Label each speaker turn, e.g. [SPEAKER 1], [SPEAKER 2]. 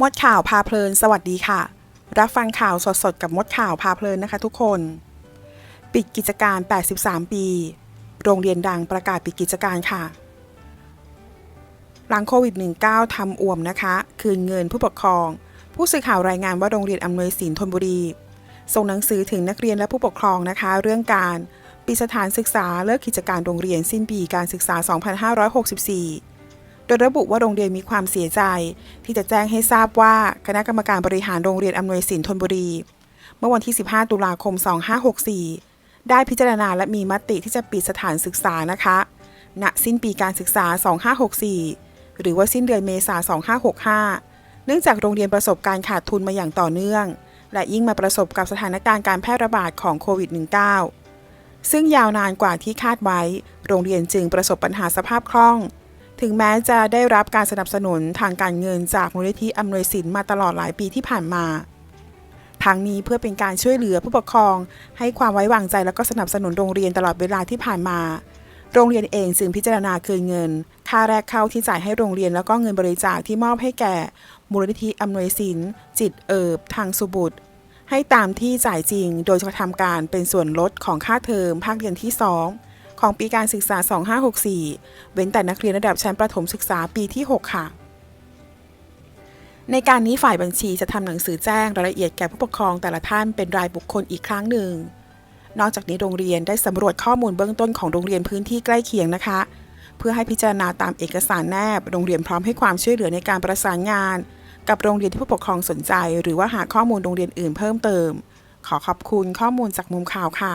[SPEAKER 1] มดข่าวพาเพลิน สวัสดีค่ะ รับฟังข่าวสดๆ กับมดข่าวพาเพลินนะคะทุกคน ปิดกิจการ 83 ปี โรงเรียนดังประกาศปิดกิจการค่ะ หลังโควิด -19 ทำอ่วมนะคะ คืนเงินผู้ปกครอง ผู้สื่อข่าวรายงานว่าโรงเรียนอำนวยสินธนบุรี ส่งหนังสือถึงนักเรียนและผู้ปกครองนะคะ เรื่องการปิดสถานศึกษาเลิกกิจการโรงเรียนสิ้นปีการศึกษา 2564 โดยระบุว่าโรงเรียนมีความเสียใจ ที่จะแจ้งให้ทราบว่าคณะกรรมการบริหารโรงเรียนอำนวยสินธนบุรี เมื่อวันที่ 15 ตุลาคม 2564 ได้พิจารณาและมีมติที่จะปิดสถานศึกษานะคะ ณ สิ้นปีการศึกษา 2564 หรือว่าสิ้นเดือนเมษายน 2565เนื่องจากโรงเรียนประสบการขาดทุนมาอย่างต่อเนื่อง และยิ่งมาประสบกับสถานการณ์การแพร่ระบาดของโควิด -19 ซึ่งยาวนานกว่าที่คาดไว้ โรงเรียนจึงประสบปัญหาสภาพคล่อง ถึงแม้จะได้รับการสนับสนุนทางการเงินจากมูลนิธิอำนวยสินมาตลอดหลายปีที่ผ่านมาทั้งนี้เพื่อเป็นการช่วยเหลือผู้ปกครอง ให้ความไว้วางใจและก็สนับสนุนโรงเรียนตลอดเวลาที่ผ่านมา โรงเรียนเองจึงพิจารณาคืนเงิน ค่าแรกเข้าที่จ่ายให้โรงเรียนแล้วก็เงินบริจาคที่มอบให้แก่ มูลนิธิอำนวยสินจิตเอิบ ทางสุบุตร ให้ตามที่จ่ายจริง โดยจะทำการเป็นส่วนลดของค่าเทอมภาคเรียนที่ 2 ของปีการศึกษา 2564 เว้นแต่นักเรียนระดับชั้นประถมศึกษาปีที่ 6 ค่ะ ในการนี้ฝ่ายบัญชีจะทำหนังสือแจ้งรายละเอียดแก่ผู้ปกครองแต่ละท่านเป็นรายบุคคลอีกครั้งหนึ่ง นอกจากนี้โรงเรียนได้สำรวจข้อมูลเบื้องต้นของโรงเรียนพื้นที่ใกล้เคียงนะคะ เพื่อให้พิจารณาตามเอกสารแนบ โรงเรียนพร้อมให้ความช่วยเหลือในการประสานงาน กับโรงเรียนที่ผู้ปกครองสนใจ หรือว่าหาข้อมูลโรงเรียนอื่นเพิ่มเติม ขอขอบคุณข้อมูลจากมุมข่าวค่ะ